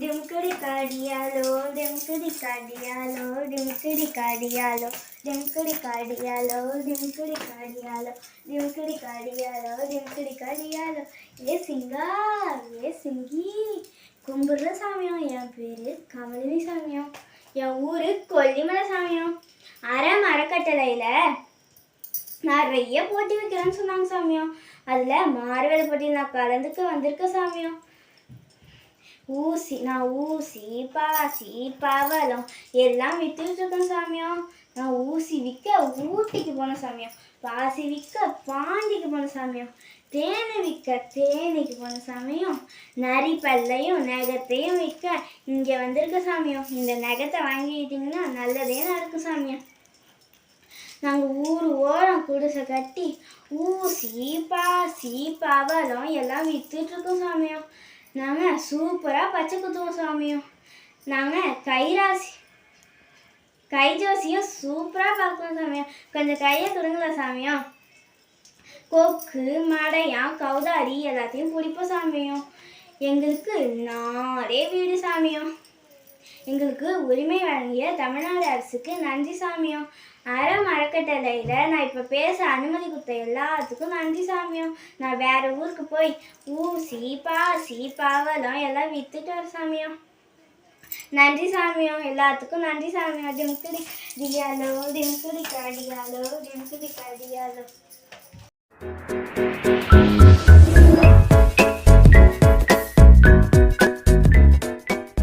ઢીમકડી காடியாலோ ઢીમકડી காடியாலோ ઢીમકડી કાઢિયાલો ઢીમકડી காடியாலோ ઢીમકડી காடியாலோ ઢીમકડી કાઢિયાલો ઢીમકડી காடியாலோ ஏ சிங்கா ஏ சிங்கி கும்பிடுற சாமியம் என் பேர் கமலினி சாமியம் என் ஊர் கொல்லிமலை சாமியம் அரை மரக்கட்டளையில் நிறைய போட்டி வைக்கிறேன்னு சொன்னாங்க சாமியம் அதில் மார்வேல் போட்டியில் நான் கலந்துக்க வந்திருக்க சாமியம் ஊசி நான் ஊசி பாசி பவளம் எல்லாம் வித்துட்டு இருக்கேன் சாமியம் நான் ஊசி விற்க ஊட்டிக்கு போன சாமியம் பாசி விற்க பாண்டிக்கு போன சாமியம் தேனை விற்க தேனிக்கு போன சாமியம் நரி பல்லையும் நகத்தையும் விற்க இங்கே வந்திருக்க சாமியம் இந்த நகத்தை வாங்கிக்கிட்டிங்கன்னா நல்லதே நடக்கும் சாமியம் நாங்கள் ஊர் ஓரம் குடிசை கட்டி ஊசி பாசி பவளம் எல்லாம் விற்றுட்ருக்கோம் இருக்கோம் சாமியம் சூப்பராக பச்சை குத்துவோம் சுவாமியும் நாங்கள் கைராசி. கை ஜோசியும் சூப்பராக பார்க்கணும் சாமியா. கொஞ்சம் கையை கொடுங்களா சாமியம் கொக்கு மடையான் கௌதாரி எல்லாத்தையும் பிடிப்போம் சாமியும். எங்களுக்கு நாளே வீடு சாமியும். எங்களுக்கு உரிமை வழங்கிய தமிழ்நாடு அரசுக்கு நன்றி சாமியம் அறம் அறக்கட்டளையில் நான் இப்போ பேச அனுமதி கொடுத்த எல்லாத்துக்கும் நன்றி சாமியம் நான் வேற ஊருக்கு போய் ஊசி பாசி பவளம் எல்லாம் வித்துட்டு வர சாமியம் நன்றி சாமியம் எல்லாத்துக்கும் நன்றி சாமியம் டிம்குடி டியாலோ டிம்குடி கடியாலோ டிம்குடி கடியாலோ.